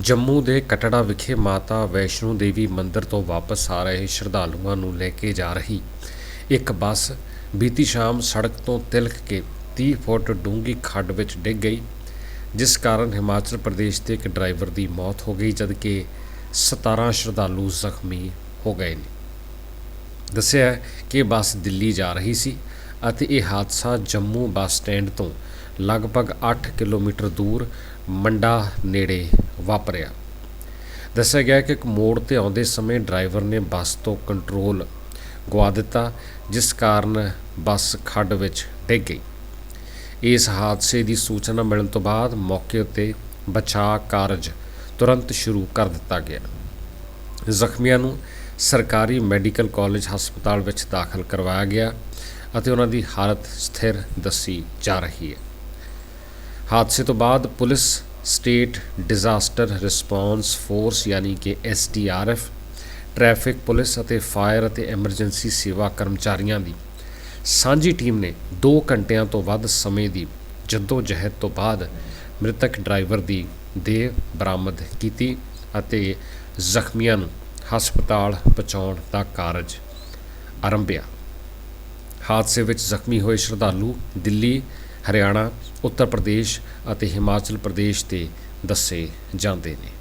ਜੰਮੂ ਦੇ ਕਟੜਾ ਵਿਖੇ ਮਾਤਾ ਵੈਸ਼ਨੋ ਦੇਵੀ ਮੰਦਿਰ ਤੋਂ ਵਾਪਸ ਆ ਰਹੇ ਸ਼ਰਧਾਲੂਆਂ ਨੂੰ ਲੈ ਕੇ ਜਾ ਰਹੀ ਇੱਕ ਬੱਸ ਬੀਤੀ ਸ਼ਾਮ ਸੜਕ ਤੋਂ ਤਿਲਕ ਕੇ 30 ਫੁੱਟ ਡੂੰਘੀ ਖੱਡ ਵਿੱਚ ਡਿੱਗ ਗਈ, ਜਿਸ ਕਾਰਨ ਹਿਮਾਚਲ ਪ੍ਰਦੇਸ਼ ਦੇ ਇੱਕ ਡਰਾਈਵਰ ਦੀ ਮੌਤ ਹੋ ਗਈ, ਜਦਕਿ 17 ਸ਼ਰਧਾਲੂ ਜ਼ਖਮੀ ਹੋ ਗਏ ਨੇ। ਦੱਸਿਆ ਕਿ ਬੱਸ ਦਿੱਲੀ ਜਾ ਰਹੀ ਸੀ ਅਤੇ ਇਹ ਹਾਦਸਾ ਜੰਮੂ ਬੱਸ ਸਟੈਂਡ ਤੋਂ ਲਗਭਗ 8 ਕਿਲੋਮੀਟਰ ਦੂਰ ਮੰਡਾ ਨੇੜੇ ਵਾਪਰਿਆ। ਦੱਸਿਆ ਗਿਆ ਕਿ ਇੱਕ ਮੋੜ ਤੇ ਆਉਂਦੇ ਸਮੇਂ ਡਰਾਈਵਰ ਨੇ ਬੱਸ ਤੋਂ ਕੰਟਰੋਲ ਗਵਾ ਦਿੱਤਾ, ਜਿਸ ਕਾਰਨ ਬੱਸ ਖੱਡ ਵਿੱਚ ਡਿੱਗ ਗਈ। ਇਸ ਹਾਦਸੇ ਦੀ ਸੂਚਨਾ ਮਿਲਣ ਤੋਂ ਬਾਅਦ ਮੌਕੇ ਉੱਤੇ ਬਚਾਅ ਕਾਰਜ ਤੁਰੰਤ ਸ਼ੁਰੂ ਕਰ ਦਿੱਤਾ ਗਿਆ। ਜ਼ਖਮੀਆਂ ਨੂੰ ਸਰਕਾਰੀ ਮੈਡੀਕਲ ਕਾਲਜ ਹਸਪਤਾਲ ਵਿੱਚ ਦਾਖਲ ਕਰਵਾਇਆ ਗਿਆ ਅਤੇ ਉਹਨਾਂ ਦੀ ਹਾਲਤ ਸਥਿਰ ਦੱਸੀ ਜਾ ਰਹੀ ਹੈ। ਹਾਦਸੇ ਤੋਂ ਬਾਅਦ police state disaster response force ਯਾਨੀ ਕਿ ਐਸਡੀਆਰਐਫ ਟ੍ਰੈਫਿਕ ਪੁਲਿਸ ਅਤੇ ਫਾਇਰ ਅਤੇ ਐਮਰਜੈਂਸੀ ਸੇਵਾ ਕਰਮਚਾਰੀਆਂ ਦੀ। ਸਾਂਝੀ ਟੀਮ ਨੇ 2 ਘੰਟਿਆਂ ਤੋਂ ਵੱਧ ਸਮੇਂ ਦੀ ਜਹਿਦ ਤੋਂ ਬਾਅਦ ਮ੍ਰਿਤਕ ਡਰਾਈਵਰ ਦੀ ਦੇਹ ਬਰਾਮਦ ਕੀਤੀ ਅਤੇ ਜ਼ਖਮੀਆਂ ਨੂੰ ਹਸਪਤਾਲ ਪਹੁੰਚਾਉਣ ਦਾ ਕਾਰਜ ਆਰੰਭਿਆ। ਹਾਦਸੇ ਵਿੱਚ ਜ਼ਖਮੀ ਹੋਏ ਸ਼ਰਧਾਲੂ ਦਿੱਲੀ ਹਰਿਆਣਾ ਉੱਤਰ ਪ੍ਰਦੇਸ਼ ਅਤੇ ਹਿਮਾਚਲ ਪ੍ਰਦੇਸ਼ ਦੇ ਦੱਸੇ ਜਾਂਦੇ ਨੇ।